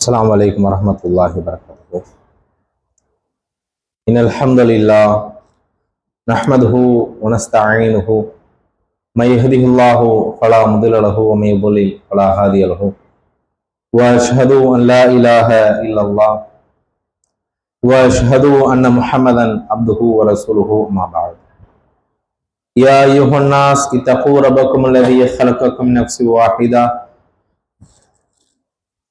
السلام عليكم ورحمة الله وبركاته. إن الحمد لله نحمده ونستعينه. من يهده الله فلا مضل له ومن يضلل فلا هادي له. وأشهد أن لا إله إلا الله. وأشهد أن محمدا عبده ورسوله ما بعد. يا أيها الناس اتقوا ربكم الذي خلقكم نفس واحدة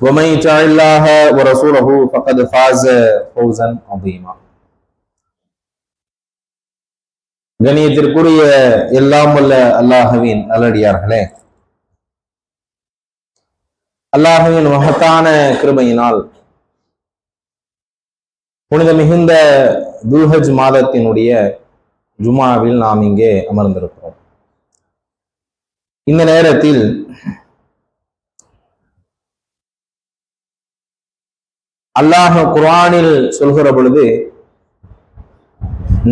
ومن يطع الله ورسوله فقد فاز فوزا عظيما கணியத்திற்குரிய எல்லாம் வல்ல அல்லாஹுவின் நல்லடியார்களே அல்லாஹுவின் மகத்தான கிருபையினால் புனித மிகுந்த துல்ஹஜ் மாதத்தினுடைய ஜுமாவில் நாம் இங்கே அமர்ந்திருக்கிறோம் இந்த நேரத்தில் அல்லாஹ் குர்ஆனில் சொல்கிற பொழுது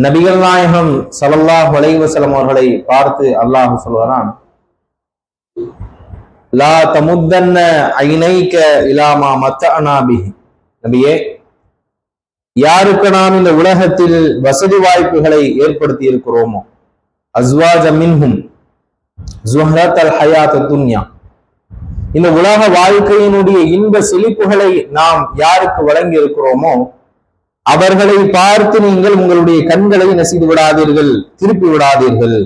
நபிகள் நாயகம் சலல்லாஹ் வலைவசலம் அவர்களை பார்த்து அல்லாஹ் சொல்கிறான் லா தமுத்தன்ன ஐனைக்க இலாமா மத்த பிஹி. நபியே யாருக்கு நாம் இந்த உலகத்தில் வசதி வாய்ப்புகளை ஏற்படுத்தி இருக்கிறோமோ அஸ்வாஜ மின்ஹும் ஜுஹரத் அல் ஹயாத் துன்யா இந்த உலக வாழ்க்கையினுடைய இன்ப செழிப்புகளை நாம் யாருக்கு வழங்கி இருக்கிறோமோ அவர்களை பார்த்து நீங்கள் உங்களுடைய கண்களை நசித்து விடாதீர்கள் திருப்பி விடாதீர்கள்.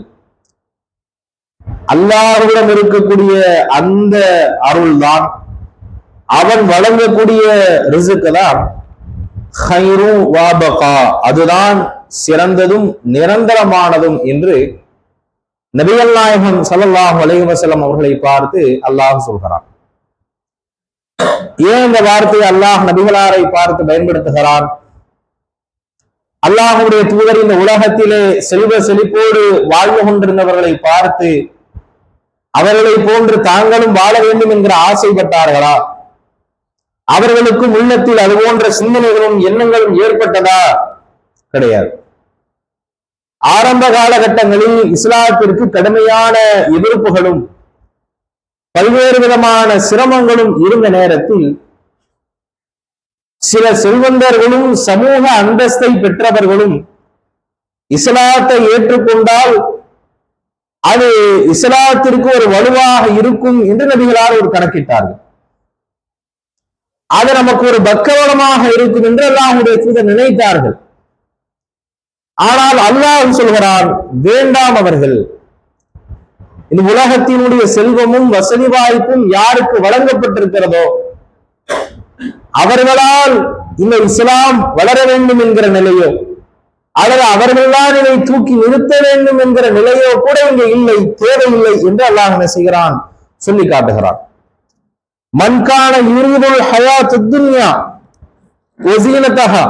அல்லாஹ்விடம் இருக்கக்கூடிய அந்த அருள்தான் அவன் வழங்கக்கூடிய ரிசுக்கு தான் ஹைரு அதுதான் சிறந்ததும் நிரந்தரமானதும் என்று நபிகள் நாயகம் சல்லல்லாஹு அலைஹி அவர்களை பார்த்து அல்லாஹ் சொல்கிறான். ஏன் இந்த வார்த்தையை அல்லாஹ் நபிகளாரை பார்த்து பயன்படுத்துகிறான்? அல்லாஹுடைய தூதர் இந்த உலகத்திலே செல்வ செழிப்போடு வாழ்ந்து கொண்டிருந்தவர்களை பார்த்து அவர்களை போன்று தாங்களும் வாழ வேண்டும் என்கிற ஆசைப்பட்டார்களா? அவர்களுக்கும் உள்ளத்தில் அது போன்ற சிந்தனைகளும் எண்ணங்களும் ஏற்பட்டதா? கிடையாது. ஆரம்ப காலகட்டங்களில் இஸ்லாத்திற்கு கடுமையான எதிர்ப்புகளும் பல்வேறு விதமான சிரமங்களும் இருந்த நேரத்தில் சில செல்வந்தர்களும் சமூக அந்தஸ்தை பெற்றவர்களும் இஸ்லாத்தை ஏற்றுக்கொண்டால் அது இஸ்லாத்திற்கு ஒரு வலுவாக இருக்கும் என்று நபிகளார் ஒரு கணக்கிட்டார்கள். அது நமக்கு ஒரு பக்கவளமாக இருக்கும் என்று அல்லாஹுடைய தூதர் நினைத்தார்கள். ஆனால் அல்லாஹ் சொல்கிறான்? வேண்டாம் அவர்கள். இந்த உலகத்தினுடைய செல்வமும் வசதி வாய்ப்பும் யாருக்கு வழங்கப்பட்டிருக்கிறதோ அவர்களால் இந்த இஸ்லாம் வளர வேண்டும் என்கிற நிலையோ அல்லது அவர்கள்தான் இதை தூக்கி நிறுத்த வேண்டும் என்கிற நிலையோ கூட இங்கே இல்லை தேவையில்லை என்று அல்லாஹ் என்ன செய்கிறான்? சொல்லி காட்டுகிறான். மண்கான யூரிபுல் ஹயா துன்யா ஒசீனத்தகா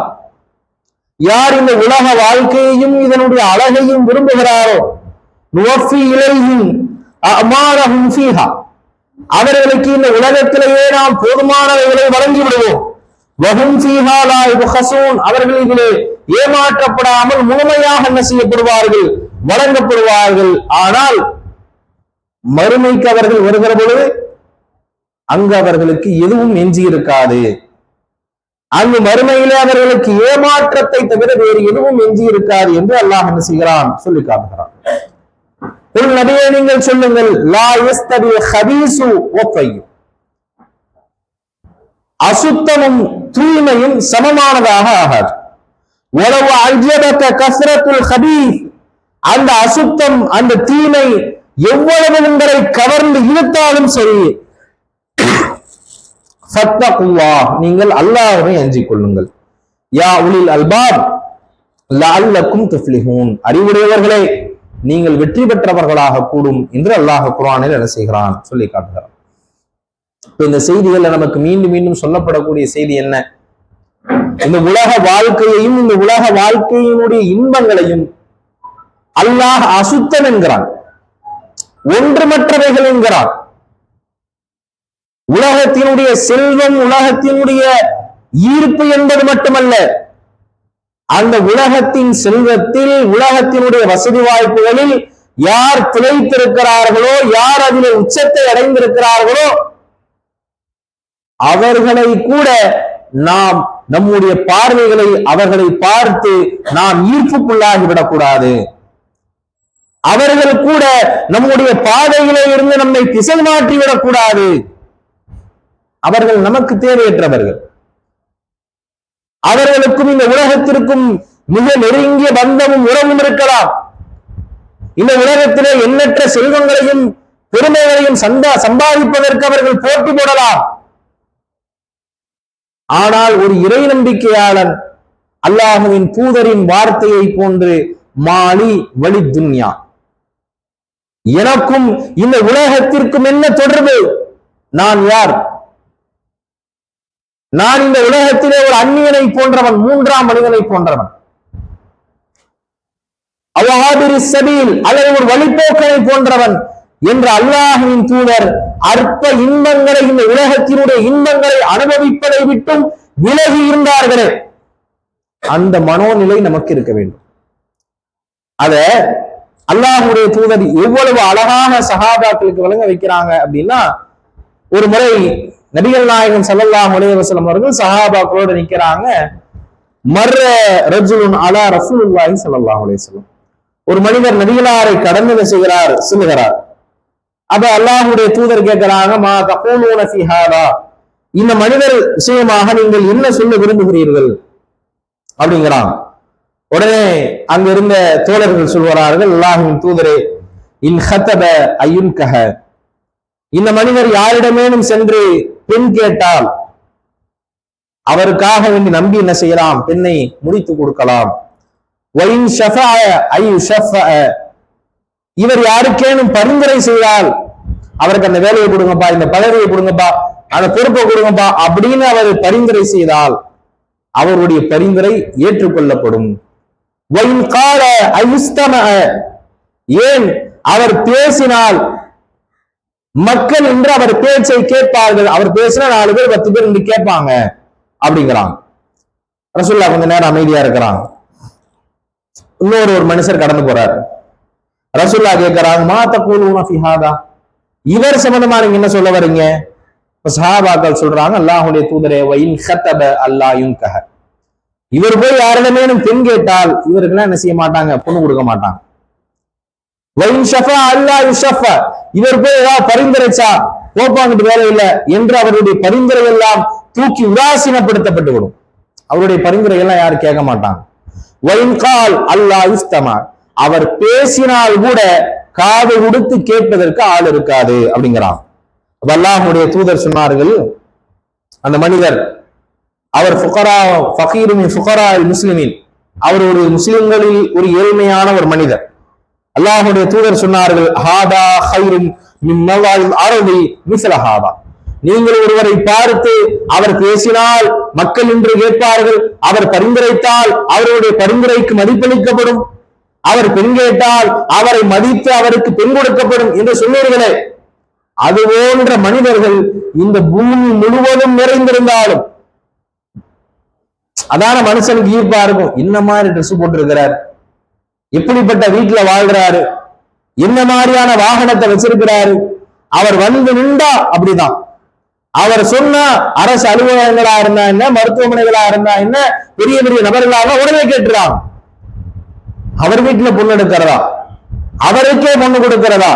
யார் இந்த உலக வாழ்க்கையையும் இதனுடைய அழகையும் விரும்புகிறாரோ? இலையும் அமாரஹும் சீஹா அவர்களுக்கு இந்த உலகத்திலேயே நாம் போதுமானவைகளை வழங்கி விடுவோம் வகும் ஃபீஹா லா அவர்கள் இதிலே ஏமாற்றப்படாமல் முழுமையாக என்ன செய்யப்படுவார்கள் வழங்கப்படுவார்கள். ஆனால் மறுமைக்கு அவர்கள் வருகிற பொழுது அங்கு அவர்களுக்கு எதுவும் எஞ்சி இருக்காது அங்கு மறுமையிலே அவர்களுக்கு ஏமாற்றத்தை தவிர வேறு எதுவும் எஞ்சி இருக்காது என்று அல்லாஹ் என்ன செய்கிறான்? சொல்லி காட்டுகிறான். உள் நபியை நீங்கள் சொல்லுங்கள் லா எஸ்தபி ஹபீசு ஒப்பையும் அசுத்தமும் தூய்மையும் சமமானதாக ஆகாது. உறவு அஜபக்க கசரத்துல் ஹபீஸ். அந்த அசுத்தம் அந்த தீமை எவ்வளவு உங்களை கவர்ந்து இழுத்தாலும் சரி சத்தகுல்லா நீங்கள் அல்லாஹ்வை அஞ்சிக் கொள்ளுங்கள். யா உலில் அல்பாப் லஅல்லக்கும் துஃப்லிஹூன். அறிவுடையவர்களே நீங்கள் வெற்றி பெற்றவர்களாக கூடும் என்று அல்லாஹ் குரானில் என்ன செய்கிறான்? சொல்லி காட்டுகிறான். இந்த செய்திகள்ல நமக்கு மீண்டும் மீண்டும் சொல்லப்படக்கூடிய செய்தி என்ன? இந்த உலக வாழ்க்கையையும் இந்த உலக வாழ்க்கையினுடைய இன்பங்களையும் அல்லாஹ் அசுத்தம் என்கிறான். ஒன்றுமற்றவைகள் என்கிறான். உலகத்தினுடைய செல்வம் உலகத்தினுடைய ஈர்ப்பு என்பது மட்டுமல்ல அந்த உலகத்தின் செல்வத்தில் உலகத்தினுடைய வசதி வாய்ப்புகளில் யார் திளைத்திருக்கிறார்களோ யார் அதில் உச்சத்தை அடைந்திருக்கிறார்களோ அவர்களை கூட நாம் நம்முடைய பார்வைகளை அவர்களை பார்த்து நாம் ஈர்ப்புக்குள்ளாகி விடக்கூடாது. அவர்கள் கூட நம்முடைய பாதையிலே இருந்து நம்மை திசை மாற்றி விடக்கூடாது அவர்கள் நமக்கு தேவையற்றவர்கள். அவர்களுக்கும் இந்த உலகத்திற்கும் மிக நெருங்கிய பந்தமும் உறவும் இருக்கலாம். இந்த உலகத்திலே எண்ணற்ற செல்வங்களையும் பெருமைகளையும் சந்தா சம்பாதிப்பதற்கு அவர்கள் போட்டி போடலாம். ஆனால் ஒரு இறை நம்பிக்கையாளன் அல்லாஹுவின் தூதரின் வார்த்தையை போன்று மாலி வழி துன்யா. எனக்கும் இந்த உலகத்திற்கும் என்ன தொடர்பு? நான் யார்? நான் இந்த உலகத்திலே ஒரு அந்நியனை போன்றவன் மூன்றாம் மனிதனை போன்றவன். அவ்வாதிரி சபீல் அல்லது ஒரு வழிபோக்கனை போன்றவன் என்ற அல்லாஹின் தூதர் அற்ப இன்பங்களை இந்த உலகத்தினுடைய இன்பங்களை அனுபவிப்பதை விட்டும் விலகி இருந்தார்களே. அந்த மனோநிலை நமக்கு இருக்க வேண்டும். அத அல்லாஹுடைய தூதர் எவ்வளவு அழகான சகாபாக்களுக்கு வழங்க வைக்கிறாங்க அப்படின்னா ஒரு முறை நபிகள் நாயகம் சல்லல்லா அலைஹி அவர்கள் சஹாபாக்களோடு நிற்கிறாங்க. மர்ர ரஜுலுன் அலா ரசூலுல்லாஹி ஸல்லல்லாஹு அலைஹி ஒரு மனிதர் நபிகளாரை கடந்து செய்கிறார்? சொல்லுகிறார். அப்ப அல்லாஹுடைய தூதர் கேட்கிறாங்க மா தகூலூன ஃபீ ஹாதா? இந்த மனிதர் விஷயமாக நீங்கள் என்ன சொல்ல விரும்புகிறீர்கள்? அப்படிங்கிறான். உடனே அங்க இருந்த தோழர்கள் சொல்வார்கள் அல்லாஹின் தூதரே இன் ஹத்தப ஐயுன்கஹ. இந்த மனிதர் யாரிடமேனும் சென்று பெண் கேட்டால் அவருக்காக வேண்டி நம்பி என்ன செய்யலாம்? பெண்ணை முடித்து கொடுக்கலாம். ஒயின் இவர் யாருக்கேனும் பரிந்துரை செய்தால் அவருக்கு அந்த வேலையை கொடுங்கப்பா இந்த பதவியை கொடுங்கப்பா அந்த பொறுப்பை கொடுங்கப்பா அப்படின்னு அவர் பரிந்துரை செய்தால் அவருடைய பரிந்துரை ஏற்றுக்கொள்ளப்படும். ஒயின் ஏன்? அவர் பேசினால் மக்கள் என்று அவர் பேச்சை கேட்பார்கள். அவர் பேசினா நாலு பேர் பத்து பேர் என்று கேட்பாங்க. அப்படிங்கிறான். ரசுல்லா கொஞ்ச நேரம் அமைதியா இருக்கிறான். இன்னொரு ஒரு மனுஷர் கடந்து போறாரு. ரசுல்லா கேட்கிறாங்க மாத்த கூலுனா ஃபிஹாதா இவர் சம்பந்தமா நீங்க என்ன சொல்ல வர்றீங்க சஹாபாக்கள் சொல்றாங்க அல்லாஹுடைய தூதரே வயின் ஹத்தப அல்லாயும் கஹ இவர் போய் யாரிடமேனும் பெண் கேட்டால் இவருக்கெல்லாம் என்ன செய்ய மாட்டாங்க? பொண்ணு கொடுக்க மாட்டாங்க வயின் ஷஃபா அல்லா யுஷஃபா இவர் போய் ஏதாவது பரிந்துரைச்சா? கோப்பாங்கிட்டு வேலை இல்லை என்று அவருடைய பரிந்துரை எல்லாம் தூக்கி உதாசீனப்படுத்தப்பட்டு விடும் அவருடைய பரிந்துரை எல்லாம் யாரும் கேட்க மாட்டாங்க. வைன்கால் அல்லா இஸ்தமா அவர் பேசினால் கூட காது கொடுத்து கேட்பதற்கு ஆள் இருக்காது அப்படிங்கிறான். அப்ப தூதர் சொன்னார்கள் அந்த மனிதர் அவர் ஃபுகரா ஃபகீருமின் ஃபுகரா முஸ்லிமின். அவர் ஒரு முஸ்லிம்களில் ஒரு ஏழ்மையான ஒரு மனிதர். அல்லாஹுடைய தூதர் சொன்னார்கள் ஹாதா ஹைரும் மின் நவாயில் அரபி நீங்கள் ஒருவரை பார்த்து அவர் பேசினால் மக்கள் என்று கேட்பார்கள் அவர் பரிந்துரைத்தால் அவருடைய பரிந்துரைக்கு மதிப்பளிக்கப்படும் அவர் பெண் கேட்டால் அவரை மதித்து அவருக்கு பெண் கொடுக்கப்படும் என்று சொன்னீர்களே. அது போன்ற மனிதர்கள் இந்த பூமி முழுவதும் நிறைந்திருந்தாலும் அதான மனுஷனுக்கு ஈர்ப்பா இருக்கும். என்ன மாதிரி ட்ரெஸ் போட்டிருக்கிறார்? இப்படிப்பட்ட வீட்டுல வாழ்றாரு. என்ன மாதிரியான வாகனத்தை வச்சிருக்கிறாரு? அவர் வந்து நின்றா அப்படிதான். அவர் சொன்னா அரசு அலுவலகங்களா இருந்தா என்ன மருத்துவமனைகளா இருந்தா என்ன பெரிய பெரிய நபர்களாக உடனே கேட்டுறான். அவர் வீட்டுல பொண்ணு எடுக்கிறதா? அவருக்கே பொண்ணு கொடுக்கிறதா?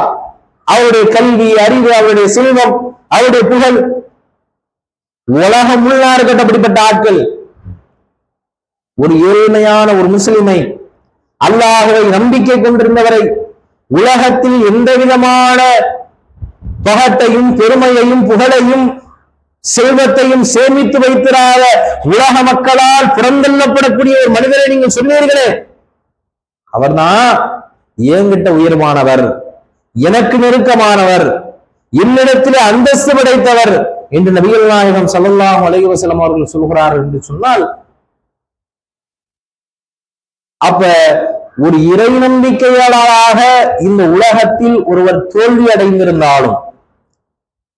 அவருடைய கல்வி அறிவு அவருடைய செல்வம் அவருடைய புகழ். உலகம் உள்ளா இருக்கட்ட அப்படிப்பட்ட ஆட்கள். ஒரு ஏழ்மையான ஒரு முஸ்லிமை அல்லாஹுவை நம்பிக்கை கொண்டிருந்தவரை உலகத்தில் எந்த விதமான பகத்தையும் பெருமையையும் புகழையும் செல்வத்தையும் சேமித்து வைத்திராத உலக மக்களால் புறந்தள்ளப்படக்கூடிய ஒரு மனிதரை நீங்கள் சொன்னீர்களே. அவர்தான் ஏங்கிட்ட உயர்வானவர் எனக்கு நெருக்கமானவர் என்னிடத்திலே அந்தஸ்து படைத்தவர் என்று நபிகள் நாயகம் சல்லாஹ் அலைவசலம் அவர்கள் சொல்கிறார்கள் என்று சொன்னால் அப்ப ஒரு இறை நம்பிக்கையாளராக இந்த உலகத்தில் ஒருவர் தோல்வி அடைந்திருந்தாலும்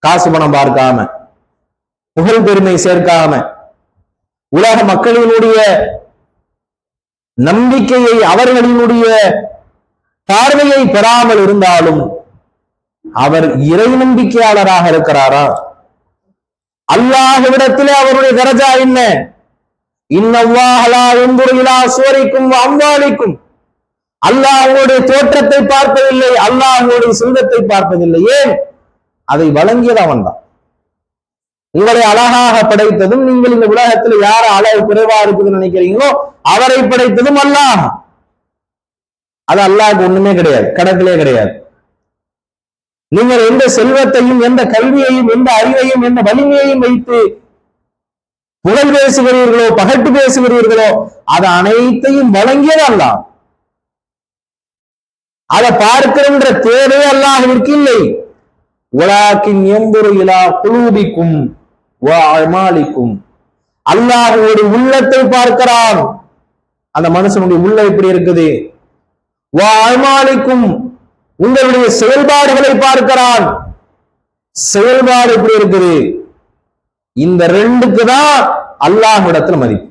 காசு பணம் பார்க்காம புகழ் பெருமை சேர்க்காம உலக மக்களினுடைய நம்பிக்கையை அவர்களினுடைய பார்வையை பெறாமல் இருந்தாலும் அவர் இறை நம்பிக்கையாளராக இருக்கிறாரா? அல்லாஹ்விடத்திலே அவருடைய தரஜா என்ன? இன்னவாஹலா சுவரிக்கும் அம்பாலிக்கும் அல்லாஹ் உங்களுடைய தோற்றத்தை பார்ப்பதில்லை அல்லாஹ் உங்களுடைய சிங்கத்தை பார்ப்பதில்லை. ஏன்? அதை வழங்கியது அவன் தான் உங்களை அழகாக படைத்ததும் நீங்கள் இந்த உலகத்தில் யார அழகு குறைவா இருக்குதுன்னு நினைக்கிறீங்களோ அவரை படைத்ததும் அல்லாஹ். அது அல்லாஹுக்கு ஒண்ணுமே கிடையாது கடத்திலே கிடையாது. நீங்கள் எந்த செல்வத்தையும் எந்த கல்வியையும் எந்த அறிவையும் எந்த வலிமையையும் வைத்து புகழ் பேசுகிறீர்களோ பகட்டு பேசுகிறீர்களோ அது அனைத்தையும் வழங்கியது அல்லா அதை பார்க்கின்ற தேவை அல்லாஹிற்கு இல்லை. உலாக்கின் எம்புரு இலா குலூபிக்கும் அல்லாஹ் ஒரு உள்ளத்தை பார்க்கிறான். அந்த மனுஷனுடைய உள்ள எப்படி இருக்குது? வா உங்களுடைய செயல்பாடுகளை பார்க்கிறான். செயல்பாடு எப்படி இருக்குது? இந்த ரெண்டுக்கு தான் அல்லாஹிடத்துல மதிப்பு.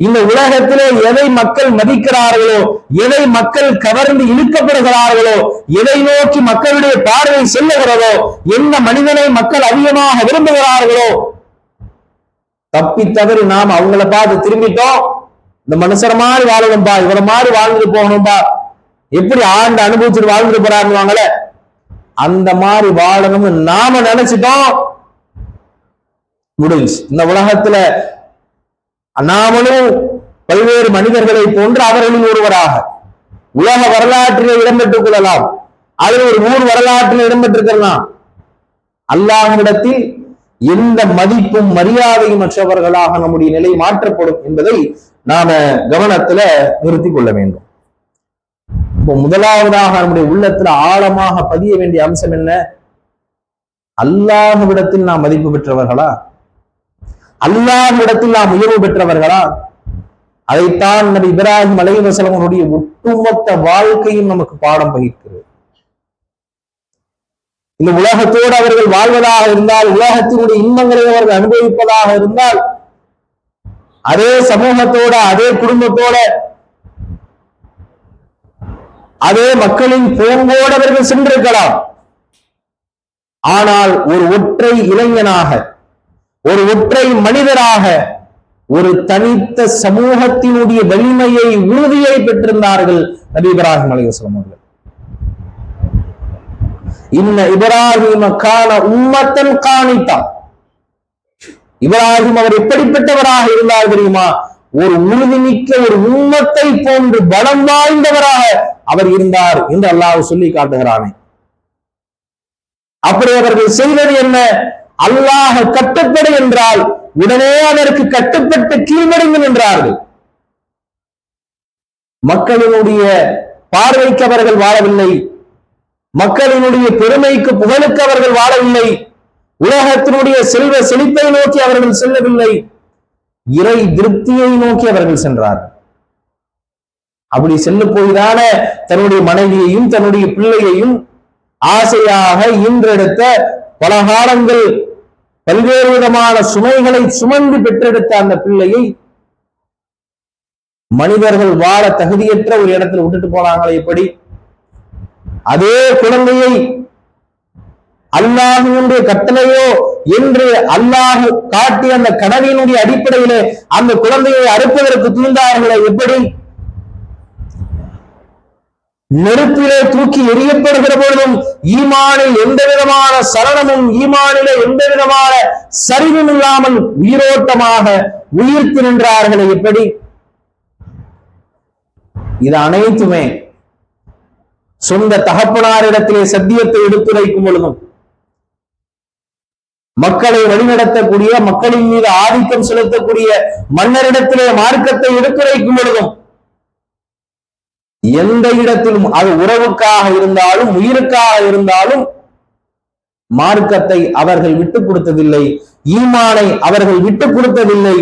இந்த உலகத்திலே எதை மக்கள் மதிக்கிறார்களோ எதை மக்கள் கவர்ந்து இழுக்கப்படுகிறார்களோ எதை நோக்கி மக்களுடைய பார்வை செல்லுகிறதோ எந்த மனிதனை மக்கள் அதிகமாக விரும்புகிறார்களோ தப்பி தவறி நாம் அவங்கள பார்த்து திரும்பிட்டோம். இந்த மனுஷர மாதிரி வாழணும்பா இவரை மாதிரி வாழ்ந்துட்டு போகணும்பா. எப்படி ஆண்டு அனுபவிச்சுட்டு வாழ்ந்துட்டு போறாருவாங்களே அந்த மாதிரி வாழணும்னு நாம நினைச்சிட்டோம். முடிஞ்சு. இந்த உலகத்துல நாமளும் பல்வேறு மனிதர்களை போன்று அவர்களில் ஒருவராக உலக வரலாற்றிலே இடம்பெற்றுக் கொள்ளலாம். அதில் ஒரு ஊர் வரலாற்றில் இடம்பெற்றிருக்கலாம். அல்லாஹிடத்தில் எந்த மதிப்பும் மரியாதையும் மற்றவர்களாக நம்முடைய நிலை மாற்றப்படும் என்பதை நாம கவனத்துல நிறுத்திக் கொள்ள வேண்டும். இப்போ முதலாவதாக நம்முடைய உள்ளத்துல ஆழமாக பதிய வேண்டிய அம்சம் என்ன? அல்லாஹ்விடத்தில் நாம் மதிப்பு பெற்றவர்களா? அல்லாவிடத்தில் நாம் உயர்வு பெற்றவர்களா? அதைத்தான் நபி இப்ராஹிம் அலை வசலமனுடைய ஒட்டுமொத்த வாழ்க்கையும் நமக்கு பாடம் பகிர்கிறது இந்த உலகத்தோடு அவர்கள் வாழ்வதாக இருந்தால் உலகத்தினுடைய இன்பங்களை அவர்கள் அனுபவிப்பதாக இருந்தால் அதே சமூகத்தோட அதே குடும்பத்தோட அதே மக்களின் போங்கோடு அவர்கள் சென்றிருக்கலாம். ஆனால் ஒரு ஒற்றை இளைஞனாக ஒரு ஒற்றை மனிதராக ஒரு தனித்த சமூகத்தினுடைய வலிமையை உறுதியை பெற்றிருந்தார்கள் நபி இப்ராஹிம் அலைவாஸ்லாம் அவர்கள். இன்ன இப்ராஹிம கான உம்மத்தன் காணித்தான். இப்ராஹிம் அவர் எப்படிப்பட்டவராக இருந்தார் தெரியுமா? ஒரு உறுதிமிக்க ஒரு உம்மத்தை போன்று பலம் வாய்ந்தவராக அவர் இருந்தார் என்று அல்லாஹ் சொல்லி காட்டுகிறானே. அப்படி அவர்கள் செய்வது என்ன? அல்லாஹ கட்டுப்படும் என்றால் உடனே அதற்கு கட்டுப்பட்டு கீழ்மடைந்து நின்றார்கள். மக்களினுடைய பார்வைக்கு அவர்கள் வாழவில்லை. மக்களினுடைய பெருமைக்கு புகழுக்கு அவர்கள் வாழவில்லை. உலகத்தினுடைய செல்வ செழிப்பை நோக்கி அவர்கள் செல்லவில்லை. இறை திருப்தியை நோக்கி அவர்கள் சென்றார்கள். அப்படி செல்ல போய்தான தன்னுடைய மனைவியையும் தன்னுடைய பிள்ளையையும் ஆசையாக ஈன்றெடுத்த பல காலங்கள் பல்வேறு விதமான சுமைகளை சுமந்து பெற்றெடுத்த அந்த பிள்ளையை மனிதர்கள் வாழ தகுதியற்ற ஒரு இடத்துல விட்டுட்டு போனாங்களே எப்படி? அதே குழந்தையை அல்லாஹினுடைய கட்டளையோ என்று அல்லாஹ் காட்டிய அந்த கனவினுடைய அடிப்படையிலே அந்த குழந்தையை அறுப்பதற்கு தூண்டார்களே எப்படி? நெருப்பிலே தூக்கி எரியப்படுகிற பொழுதும் ஈமானில் எந்த விதமான சரணமும் ஈமானிலே எந்த விதமான சரிவும் இல்லாமல் உயிரோட்டமாக உயிர்த்து நின்றார்கள் எப்படி? இது அனைத்துமே சொந்த தகப்பனாரிடத்திலே சத்தியத்தை எடுத்துரைக்கும் பொழுதும் மக்களை வழிநடத்தக்கூடிய மக்களின் மீது ஆதிக்கம் செலுத்தக்கூடிய மன்னரிடத்திலே மார்க்கத்தை எடுத்துரைக்கும் பொழுதும் எந்த இடத்திலும் அது உறவுக்காக இருந்தாலும் உயிருக்காக இருந்தாலும் மார்க்கத்தை அவர்கள் விட்டுக் கொடுத்ததில்லை ஈமானை அவர்கள் விட்டுக் கொடுத்ததில்லை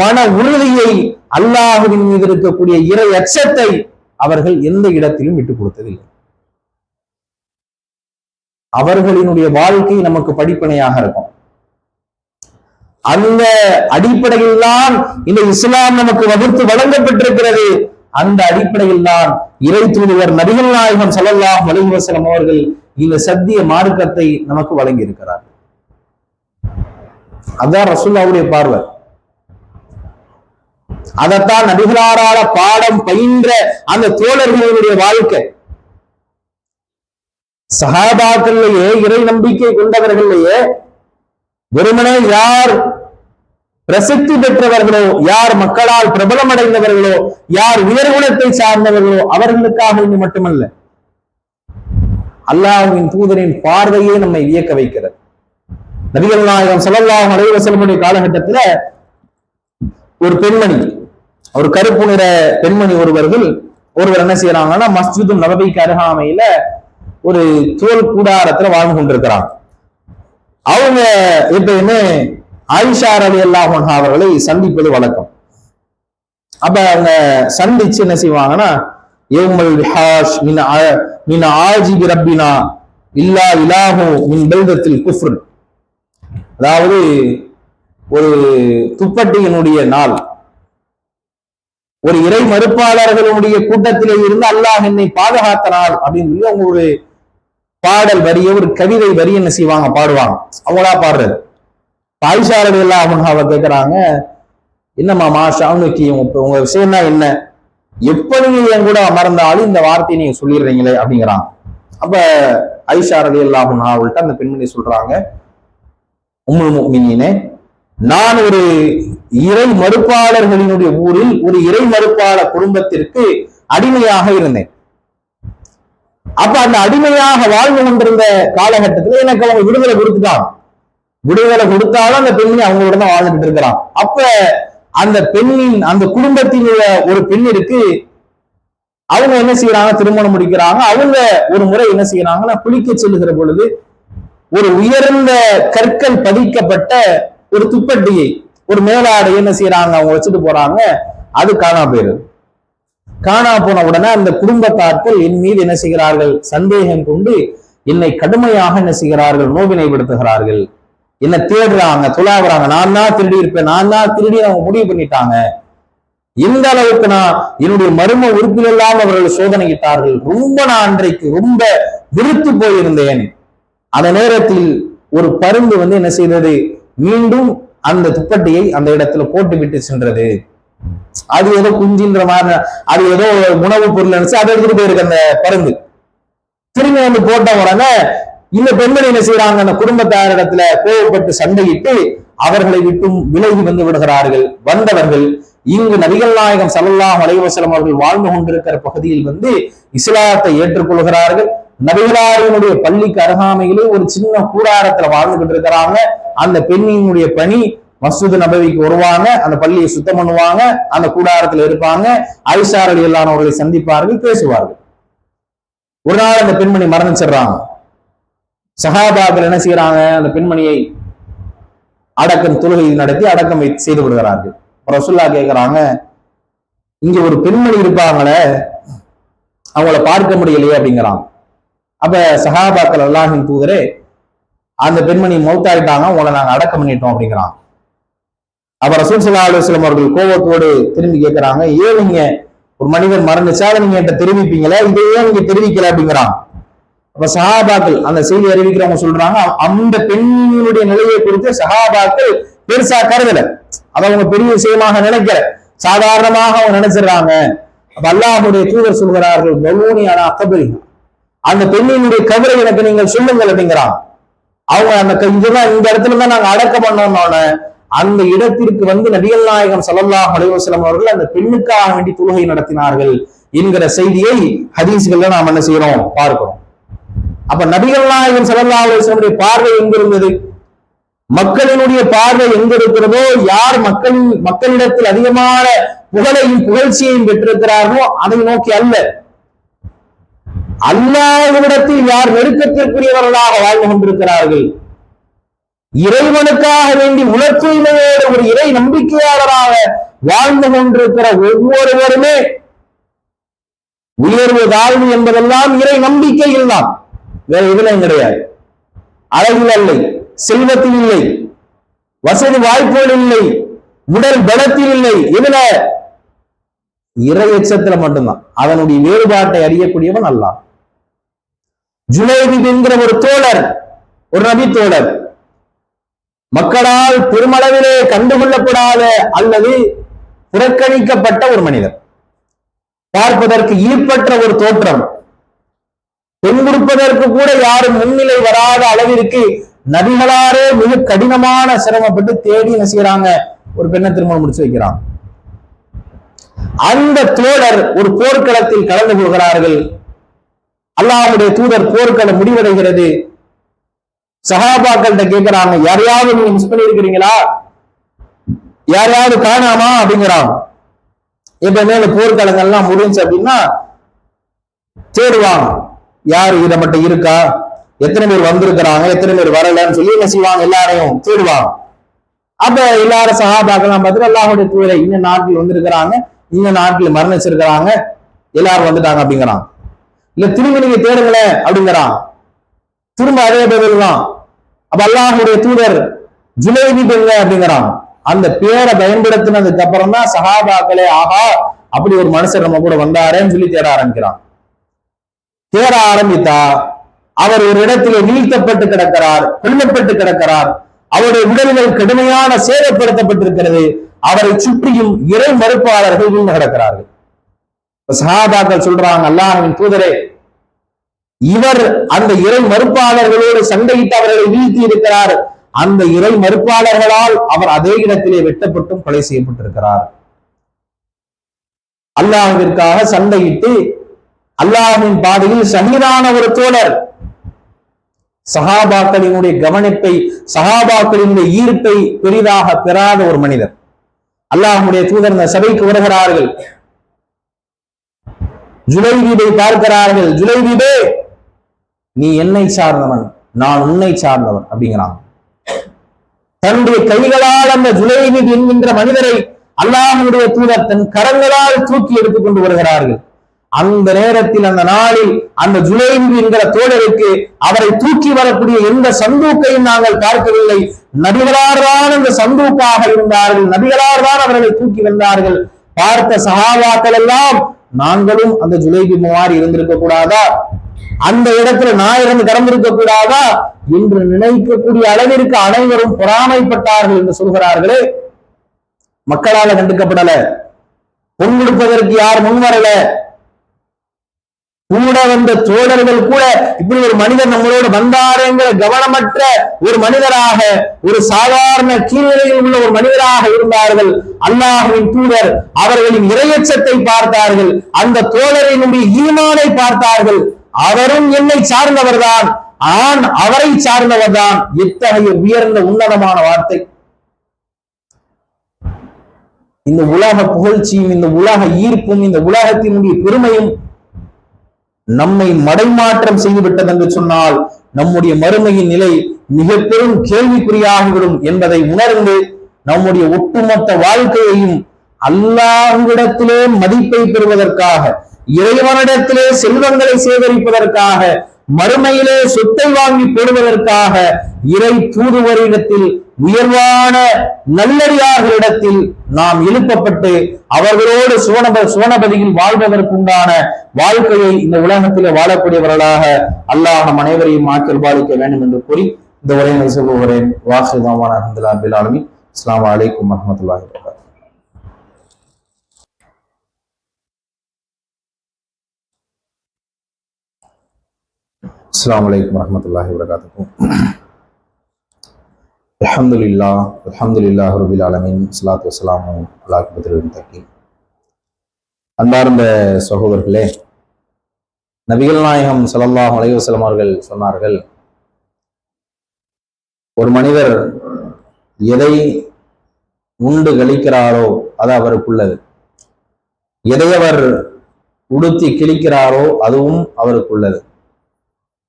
மன உறுதியை அல்லாஹுவின் மீது இருக்கக்கூடிய இறை அச்சத்தை அவர்கள் எந்த இடத்திலும் விட்டுக் கொடுத்ததில்லை. அவர்களினுடைய வாழ்க்கை நமக்கு படிப்பனையாக இருக்கும். அந்த அடிப்படையில் தான் இந்த இஸ்லாம் நமக்கு வகுத்து வழங்கப்பட்டிருக்கிறது. அந்த அடிப்படையில் தான் இறை தூதுவர் நபிகள் நாயகம் ஸல்லல்லாஹு அலைஹி அவர்கள் இந்த சத்திய மார்க்கத்தை நமக்கு வழங்கி இருக்கிறார் அதான் ரசூல்லாவுடைய பார்வை. அதைத்தான் நபிகளாரால பாடம் பயின்ற அந்த தோழர்களுடைய வாழ்க்கை. சகாபாக்கள்லயே இறை நம்பிக்கை கொண்டவர்களையே வெறுமனே யார் பிரசித்தி பெற்றவர்களோ யார் மக்களால் பிரபலமடைந்தவர்களோ யார் உயர்குலத்தை சார்ந்தவர்களோ அவர்களுக்காக இங்கு மட்டுமல்ல அல்லாஹ்வின் தூதரின் பார்வையே நம்மை வியக்க வைக்கிறது. நபிகள் நாயகம் ஸல்லல்லாஹு அலைஹி வஸல்லமுடைய காலகட்டத்துல ஒரு பெண்மணி ஒரு கருப்பு நிற பெண்மணி ஒருவர்கள் ஒருவர் என்ன செய்யறாங்கன்னா மஸ்ஜிதும் நபைக்கு அருகாமையில ஒரு தோல் கூடாரத்துல வாழ்ந்து கொண்டிருக்கிறாங்க. அவங்க எப்பயுமே ஆயிஷா ரலி அல்லாஹன் அவர்களை சந்திப்பது வழக்கம். அப்ப அவங்க சந்திச்சு என்ன செய்வாங்கன்னா யௌமல் விஹாஷ் மின் மின் ஆஜிபி ரப்பினா இல்லா இலாஹு மின் பெல்தத்தில் குஃப்ரன். அதாவது ஒரு துப்பட்டியினுடைய நாள். ஒரு இறை மறுப்பாளர்களுடைய கூட்டத்திலே இருந்து அல்லாஹ் என்னை பாதுகாத்த நாள் அப்படின்னு சொல்லி அவங்க ஒரு பாடல் வரிய ஒரு கவிதை வரி என்ன செய்வாங்க பாடுவாங்க. அவங்களா பாடுறது. பாய்சாரணி எல்லாம் அவ கேட்குறாங்க என்னம்மா மாஷா அவனுக்கு உங்க உங்க விஷயம்னா என்ன? எப்ப நீங்க என் கூட அமர்ந்தாலும் இந்த வார்த்தையை நீங்க சொல்லிடுறீங்களே அப்படிங்கிறாங்க. அப்ப ஐஷா ரதி அல்லாஹ் அவள்கிட்ட அந்த பெண்மணி சொல்றாங்க. உம்முல் முஃமினீனே நான் ஒரு இறை மறுப்பாளர்களினுடைய ஊரில் ஒரு இறை மறுப்பாளர் குடும்பத்திற்கு அடிமையாக இருந்தேன். அப்ப அந்த அடிமையாக வாழ்ந்து கொண்டிருந்த காலகட்டத்துல எனக்கு அவங்க விடுதலை கொடுத்துட்டாங்க. விடுதலை கொடுத்தாலும் அந்த பெண்ணை அவங்களோட தான் வாழ்ந்துட்டு இருக்கிறான். அப்ப அந்த பெண்ணின் அந்த குடும்பத்தில் உள்ள ஒரு பெண்ணிற்கு அவங்க என்ன செய்யறாங்க திருமணம் முடிக்கிறாங்க. அவங்க ஒரு முறை என்ன செய்யறாங்கன்னா குளிக்க செல்லுகிற பொழுது ஒரு உயர்ந்த கற்கள் பதிக்கப்பட்ட ஒரு துப்பட்டியை ஒரு மேலாடை என்ன செய்யறாங்க அவங்க வச்சுட்டு போறாங்க. அது காணா போயிரு காணா போன உடனே அந்த குடும்பத்தார்கள் என் மீது என்ன செய்கிறார்கள்? சந்தேகம் கொண்டு என்னை கடுமையாக என்ன செய்கிறார்கள்? நோவினைப்படுத்துகிறார்கள். என்ன தேடுறாங்க துளாவுறாங்க நான் தான் திருடி இருப்பேன். நான் தான் திருடி அவங்க முடிவு பண்ணிட்டாங்க. இந்த அளவுக்கு நான் என்னுடைய மர்ம உறுப்பில் எல்லாம் அவர்கள் சோதனையிட்டார்கள் ரொம்ப நான் அன்றைக்கு ரொம்ப விருத்து போயிருந்தேன். அந்த நேரத்தில் ஒரு பருந்து வந்து என்ன செய்தது? மீண்டும் அந்த துப்பட்டியை அந்த இடத்துல போட்டு விட்டு சென்றது. அது ஏதோ குஞ்சின்ற மாதிரி அது ஏதோ உணவு பொருள் நினைச்சு அதை எடுத்துட்டு போயிருக்கு அந்த பருந்து. திரும்பி வந்து போட்ட உடனே இந்த பெண்கள் என்ன செய்யறாங்க அந்த குடும்பத்தாரிடத்துல கோவப்பட்டு சண்டையிட்டு அவர்களை விட்டும் விலகி வந்து விடுகிறார்கள். வந்தவர்கள் இங்கு நபிகள் நாயகம் சல்லாஹ் அலைவசலம் அவர்கள் வாழ்ந்து கொண்டிருக்கிற பகுதியில் வந்து இஸ்லாத்தை ஏற்றுக்கொள்கிறார்கள். நபிகளாரினுடைய பள்ளிக்கு அருகாமையிலே ஒரு சின்ன கூடாரத்துல வாழ்ந்துகிட்டு இருக்கிறாங்க அந்த பெண்ணினுடைய பணி மசூது நபவிக்கு வருவாங்க. அந்த பள்ளியை சுத்தம் பண்ணுவாங்க. அந்த கூடாரத்துல இருப்பாங்க. ஐஷார் அலி சந்திப்பார்கள் பேசுவார்கள். ஒரு நாள் அந்த பெண்மணி மறந்துச்சிடுறாங்க சகாபாக்கள் என்ன செய்யறாங்க அந்த பெண்மணியை அடக்கம் தொழுகை நடத்தி அடக்கம் செய்து விடுகிறார்கள். ரசுல்லா கேட்கிறாங்க இங்க ஒரு பெண்மணி இருப்பாங்களே அவங்கள பார்க்க முடியலையே அப்படிங்கிறாங்க. அப்ப சகாபாக்கள் அல்லாஹின் தூதரே அந்த பெண்மணி மௌத்தாயிட்டாங்க உங்களை நாங்க அடக்கம் பண்ணிட்டோம் அப்படிங்கிறாங்க. அப்ப ரசூல் சல்லா அலுவலம் அவர்கள் கோபத்தோடு திரும்பி கேட்கிறாங்க ஏன் நீங்க ஒரு மனிதன் மறந்துச்சா அதை நீங்க என்கிட்ட தெரிவிப்பீங்களே இதை ஏன் நீங்க தெரிவிக்கல அப்படிங்கிறான் அப்ப சஹாபாக்கள் அந்த செய்தி அறிவிக்கிறவங்க சொல்றாங்க அந்த பெண்ணினுடைய நிலையை குறித்து சஹாபாக்கள் பெருசா கருதல. அதை அவங்க பெரிய விஷயமாக நினைக்கல. சாதாரணமாக அவங்க நினைச்சிடுறாங்க. அப்ப தூதர் சொல்கிறார்கள் பலூனி ஆனா அந்த பெண்ணினுடைய கவலை எனக்கு நீங்கள் சொல்லுங்கள் அப்படிங்கிறாங்க. அவங்க அந்த க- இதுதான் இந்த இடத்துல தான் நாங்க அடக்கம் பண்ணோம்னோட அந்த இடத்திற்கு வந்து நபிகள் நாயகம் ஸல்லல்லாஹு அலைஹி அவர்கள் அந்த பெண்ணுக்காக வேண்டி தொழுகை நடத்தினார்கள் என்கிற செய்தியை ஹதீஸ்கள்ல நாம் என்ன செய்யறோம் பார்க்கிறோம். அப்ப நபிகள் நாயகம் ஸல்லல்லாஹு பார்வை எங்க இருந்தது? மக்களினுடைய பார்வை எங்க இருக்கிறதோ யார் மக்கள் மக்களிடத்தில் அதிகமான புகழையும் புகழ்ச்சியையும் பெற்றிருக்கிறார்களோ அதை நோக்கி அல்ல. அல்லாஹ்விடத்தில் யார் நெருக்கத்திற்குரியவர்களாக வாழ்ந்து கொண்டிருக்கிறார்கள்? இறைவனுக்காக வேண்டி உலர்த்தூய்மையோடு ஒரு இறை நம்பிக்கையாளராக வாழ்ந்து கொண்டிருக்கிற ஒவ்வொருவருமே உயர்வு தாழ்வு என்பதெல்லாம் இறை நம்பிக்கையில் தான். வேற இதுலையும் கிடையாது. அழகில் இல்லை செல்வத்தில் இல்லை வசதி வாய்ப்புகள் இல்லை உடல் பலத்தில் இல்லை இதுல இறை எச்சத்துல மட்டும்தான். அதனுடைய வேறுபாட்டை அறியக்கூடியவன் அல்ல ஜுலைபிப் என்கிற ஒரு தோழர் ஒரு நபி தோழர் மக்களால் பெருமளவிலே கண்டுகொள்ளப்படாத அல்லது புறக்கணிக்கப்பட்ட ஒரு மனிதர். பார்ப்பதற்கு ஈப்பற்ற ஒரு தோற்றம். பெண் கொடுப்பதற்கு கூட யாரும் முன்னிலை வராத அளவிற்கு நபிகளாரே மிக கடினமான சிரமப்பட்டு தேடி என்ன செய்யறாங்க ஒரு பெண்ணை திருமணம் முடிச்சு வைக்கிறான். அந்த தோழர் ஒரு போர்க்களத்தில் கலந்து கொள்கிறார்கள். அல்லாவுடைய தூதர் போர்க்களம் முடிவடைகிறது. சஹாபாக்கள்கிட்ட கேட்கிறாங்க யாரையாவது நீங்க மிஸ் பண்ணிருக்கிறீங்களா யாரையாவது காணாமா? அப்படிங்கிறான். எப்பவுமே இந்த போர்க்களங்கள்லாம் முடிஞ்சு அப்படின்னா தேடுவாங்க. யார் இதை மட்டும் இருக்கா? எத்தனை பேர் வந்திருக்கிறாங்க? எத்தனை பேர் வரலன்னு சொல்லி என்ன செய்வாங்க? எல்லாரையும் தேடுவாங்க. அப்ப எல்லாரும் சகாபாக்கெல்லாம் பார்த்துட்டு அல்லாஹுடைய தூரை இந்த நாட்டில் வந்திருக்கிறாங்க இந்த நாட்டில் மரணிச்சிருக்கிறாங்க எல்லாரும் வந்துட்டாங்க அப்படிங்கிறான் இல்ல திரும்ப நீங்க தேடுங்களேன் அப்படிங்கிறான் திரும்ப அதே பதில் தான் அப்ப அல்லாஹுடைய தூதர் ஜுலேபி பெருங்க அப்படிங்கிறான் அந்த பேரை பயன்படுத்தினதுக்கு அப்புறம் தான் சகாபாக்களே ஆஹா அப்படி ஒரு மனுஷர் நம்ம கூட வந்தாரேன்னு சொல்லி தேட ஆரம்பிக்கிறான் தேட ஆரம்பித்தா அவர் ஒரு இடத்திலே வீழ்த்தப்பட்டு கிடக்கிறார் கொல்லப்பட்டு கிடக்கிறார். அவருடைய உடல்கள் கடுமையான சேதப்படுத்தப்பட்டிருக்கிறது. அவரை சுற்றியும் இறை மறுப்பாளர்கள் வீழ்ந்து கிடக்கிறார்கள். சஹாபாக்கள் சொல்றாங்க அல்லாஹின் தூதரே இவர் அந்த இறை மறுப்பாளர்களோடு சண்டையிட்டு அவர்களை வீழ்த்தி இருக்கிறார். அந்த இறை மறுப்பாளர்களால் அவர் அதே இடத்திலே வெட்டப்பட்டும் கொலை செய்யப்பட்டிருக்கிறார். அல்லாஹிற்காக சண்டையிட்டு அல்லாஹின் பாதையில் ஷஹீதான ஒரு தோழர். சகாபாக்களினுடைய கவனிப்பை சகாபாக்களினுடைய ஈர்ப்பை பெரிதாக பெறாத ஒரு மனிதர். அல்லாஹுடைய தூதர் இந்த சபைக்கு வருகிறார்கள். ஜுலைபீபை பார்க்கிறார்கள். ஜுலைபீபே நீ என்னை சார்ந்தவன் நான் உன்னை சார்ந்தவன் அப்படிங்கிறான் தன்னுடைய கைகளால் அந்த ஜுலைபீப் என்கின்ற மனிதரை அல்லாஹ்வுடைய தூதர் தன் கரங்களால் தூக்கி எடுத்துக் கொண்டு வருகிறார்கள். அந்த நேரத்தில் அந்த நாளில் அந்த ஜுலைபி என்கிற தோழருக்கு அவரை தூக்கி வரக்கூடிய எந்த சந்தூக்கையும் நாங்கள் பார்க்கவில்லை. நபிகளார்தான் அந்த சந்தூக்காக இருந்தார்கள். நபிகளார்தான் அவர்களை தூக்கி வந்தார்கள். பார்த்த சகாபாக்கள் எல்லாம் நாங்களும் அந்த ஜுலைபி மாதிரி இருந்திருக்க கூடாதா? அந்த இடத்துல நான் இருந்து கடந்திருக்க கூடாதா? என்று நினைக்கக்கூடிய அளவிற்கு அனைவரும் பொறாமைப்பட்டார்கள் என்று சொல்கிறார்களே. மக்களால கண்டுக்கப்படல. பொன் கொடுப்பதற்கு யார் முன்வரல. கூட வந்த தோழர்கள் கூட இப்படி ஒரு மனிதர் நம்மளோடு வந்தாருங்கிற கவனமற்ற ஒரு மனிதராக ஒரு சாதாரண கீழ்நிலையில் உள்ள ஒரு மனிதராக இருந்தார்கள். அல்லாஹுவின் தூதர் அவர்களின் இரையச்சத்தை பார்த்தார்கள். அந்த தோழரினுடைய ஈமானை பார்த்தார்கள். அவரும் என்னை சார்ந்தவர்தான். ஆண் அவரை சார்ந்தவர்தான். எத்தகைய உயர்ந்த உன்னதமான வார்த்தை. இந்த உலக புகழ்ச்சியும் இந்த உலக ஈர்ப்பும் இந்த உலகத்தினுடைய பெருமையும் நம்மை மடைமாற்றம் செய்துவிட்டது என்று சொன்னால் நம்முடைய மறுமையின் நிலை மிக பெரும் கேள்விக்குறியாகிவிடும் என்பதை உணர்ந்து நம்முடைய ஒட்டுமொத்த வாழ்க்கையையும் அல்லாஹ்விடத்திலே மதிப்பை பெறுவதற்காக இறைவனிடத்திலே செல்வங்களை சேகரிப்பதற்காக மறுமையிலே சொத்தை வாங்கி போடுவதற்காக இறை தூதுவரிடத்தில் உயர்வான நல்லடியார்களிடத்தில் நாம் எழுப்பப்பட்டு அவர்களோடு சுவனப சுவனபதியில் வாழ்வதற்குண்டான வாழ்க்கையை இந்த உலகத்திலே வாழக்கூடியவர்களாக அல்லாஹ் நம் அனைவரையும் ஆக்கில் வேண்டும் என்று கூறி இந்த உரையை சொல்லுகிறேன் வாசுதாமான அஹமதுல்லா அபில் ஆலமி அஸ்லாம் வலைக்கும் வரமத்துல்லாஹி வபரகாத்துஹு. அஸ்லாம் வலைக்கம் வரமத்துல்லாஹி வரகாத்துக்கும் அலமதுல்லா அலமதுல்லா ரபில் அலமின் ஸலாத்து வஸ்ஸலாமு அலா தக்கி அன்பார்ந்த சகோதரர்களே நபிகள் நாயகம் சலல்லாஹ் அலைவசலம் அவர்கள் சொன்னார்கள் ஒரு மனிதர் எதை உண்டு கழிக்கிறாரோ அது அவருக்குள்ளது. எதை அவர் உடுத்தி கிழிக்கிறாரோ அதுவும் அவருக்குள்ளது.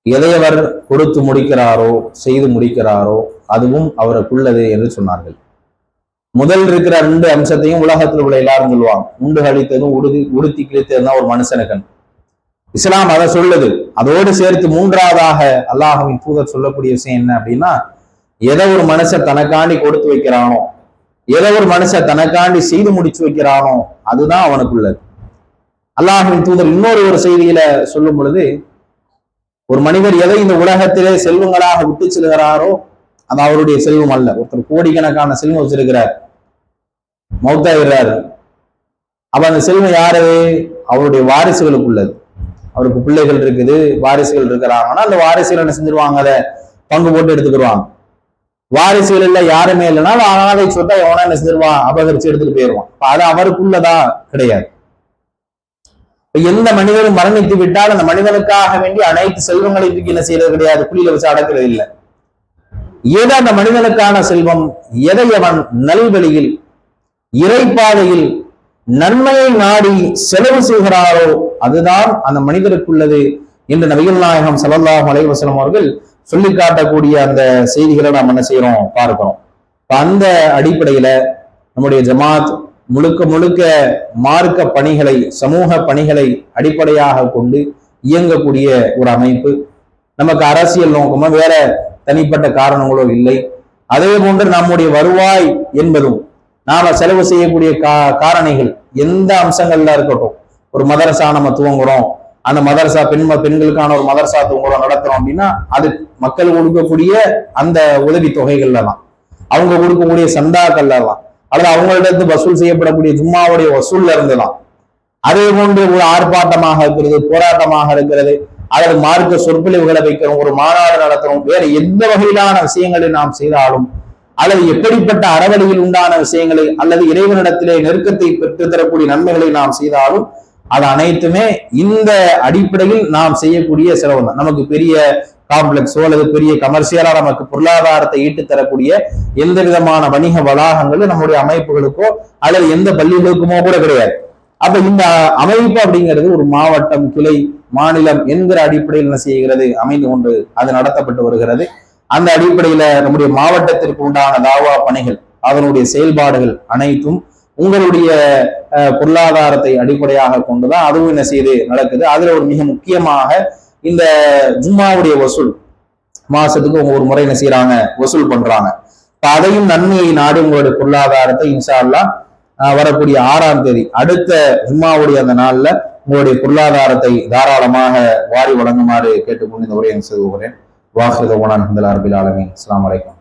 எதை அவர் கொடுத்து முடிக்கிறாரோ செய்து முடிக்கிறாரோ அதுவும் அவருக்குள்ளது என்று சொன்னார்கள். முதல் இருக்கிற ரெண்டு அம்சத்தையும் உலகத்தில் உள்ள எல்லாரும் சொல்லுவாங்க. உண்டு கழித்ததும் உடுதி உடுத்தி கிழித்ததும் தான் ஒரு மனுஷனுக்கன் இஸ்லாம் அதை சொல்லுது. அதோடு சேர்த்து மூன்றாவதாக அல்லாஹ்வின் தூதர் சொல்லக்கூடிய விஷயம் என்ன அப்படின்னா எதை ஒரு மனுஷன் தனக்காண்டி கொடுத்து வைக்கிறானோ எதை ஒரு மனுஷன் தனக்காண்டி செய்து முடிச்சு வைக்கிறானோ அதுதான் அவனுக்குள்ளது. அல்லாஹின் தூதர் இன்னொரு ஒரு செய்தியில சொல்லும் பொழுது ஒரு மனிதர் எதை இந்த உலகத்திலே செல்வங்களாக விட்டு செல்கிறாரோ அது அவருடைய செல்வம் அல்ல. ஒருத்தர் கோடிக்கணக்கான செல்வம் வச்சிருக்கிறார். மௌத்தாகிறாரு அப்ப அந்த செல்வம் யாரு? அவருடைய வாரிசுகளுக்கு உள்ளது. அவருக்கு பிள்ளைகள் இருக்குது வாரிசுகள் இருக்கிறாங்கன்னா அந்த வாரிசுகள் என்ன செஞ்சிருவாங்க? அதை பங்கு போட்டு எடுத்துக்கிடுவாங்க வாரிசுகள் இல்லை யாருமே இல்லைன்னா அந்த அனாதை சொத்தை எவனா என்ன செஞ்சிருவான்? அபகரிச்சு எடுத்துட்டு போயிடுவான். அது அவருக்குள்ளதா கிடையாது. எந்த மனிதனும் மரணித்து விட்டால் அந்த மனிதனுக்காக வேண்டி அனைத்து செல்வங்களையும் தூக்கி என்ன செய்யறது கிடையாது. குழியில வச்சு அடக்கிறது இல்லை. எது அந்த மனிதனுக்கான செல்வம்? எதை அவன் நல்வழியில் இறைப்பாதையில் நன்மையை நாடி செலவு செய்கிறாரோ அதுதான் அந்த மனிதருக்குள்ளது என்று நபிகள் நாயகம் சலல்லாஹ் அலைவசனம் அவர்கள் சொல்லி காட்டக்கூடிய அந்த செய்திகளை நாம் என்ன செய்யறோம் பார்க்கிறோம். அந்த அடிப்படையில நம்முடைய ஜமாத் முழுக்க முழுக்க மார்க்க பணிகளை சமூக பணிகளை அடிப்படையாக கொண்டு இயங்கக்கூடிய ஒரு அமைப்பு. நமக்கு அரசியல் நோக்கமோ வேற தனிப்பட்ட காரணங்களோ இல்லை. அதே போன்று நம்முடைய வருவாய் என்பதும் நாம செலவு செய்யக்கூடிய கா காரணிகள் எந்த அம்சங்கள்ல இருக்கட்டும். ஒரு மதரசா நம்ம துவங்குறோம். அந்த மதரசா பெண் பெண்களுக்கான ஒரு மதரசா துவங்குறோம் நடத்துறோம் அப்படின்னா அது மக்கள் கொடுக்கக்கூடிய அந்த உதவி தொகைகள்ல தான் அவங்க கொடுக்கக்கூடிய சந்தாக்கள்ல தான் அல்லது அவங்களிடத்து வசூல் செய்யப்படக்கூடிய ஜும்மாவுடைய வசூல்ல இருந்துதான். அதே போன்று ஒரு ஆர்ப்பாட்டமாக இருக்கிறது போராட்டமாக இருக்கிறது அல்லது மார்க்க சொற்பொழிவுகளை வைக்கிறோம் ஒரு மாநாடு நடத்துறோம் வேற எந்த வகையிலான விஷயங்களை நாம் செய்தாலும் அல்லது எப்படிப்பட்ட அறவழியில் உண்டான விஷயங்களை அல்லது இறைவனிடத்திலே நெருக்கத்தை பெற்று தரக்கூடிய நன்மைகளை நாம் செய்தாலும் அது அனைத்துமே இந்த அடிப்படையில் நாம் செய்யக்கூடிய செலவு தான் நமக்கு பெரிய காம்ப்ளெக்ஸோ அல்லது பெரிய கமர்ஷியலா நமக்கு பொருளாதாரத்தை ஈட்டு தரக்கூடிய எந்த விதமான வணிக வளாகங்களும் நம்முடைய அமைப்புகளுக்கோ அல்லது எந்த பள்ளிகளுக்குமோ கூட கிடையாது. அப்ப இந்த அமைப்பு அப்படிங்கிறது ஒரு மாவட்டம் கிளை மாநிலம் என்கிற அடிப்படையில் என்ன செய்கிறது? அமைந்து கொண்டு அது நடத்தப்பட்டு வருகிறது. அந்த அடிப்படையில நம்முடைய மாவட்டத்திற்கு உண்டான தாவா பணிகள் அதனுடைய செயல்பாடுகள் அனைத்தும் உங்களுடைய பொருளாதாரத்தை அடிப்படையாக கொண்டுதான் அதுவும் என்ன செய்து நடக்குது. அதுல ஒரு மிக முக்கியமாக இந்த ஜும்மாவுடைய வசூல் மாசத்துக்கு உங்க ஒரு முறை என்ன செய்யறாங்க வசூல் பண்றாங்க. இப்ப அதையும் நன்மையை நாடி உங்களுடைய பொருளாதாரத்தை இன்ஷா வரக்கூடிய ஆறாம் தேதி அடுத்த ஜும்மாவுடைய அந்த நாள்ல உங்களுடைய பொருளாதாரத்தை தாராளமாக வாரி வழங்குமாறு கேட்டுக்கொண்டு இந்த உரையை செய்து வாஹித உணன் அரபில் ஆலமி அஸ்லாம் வலைக்கம்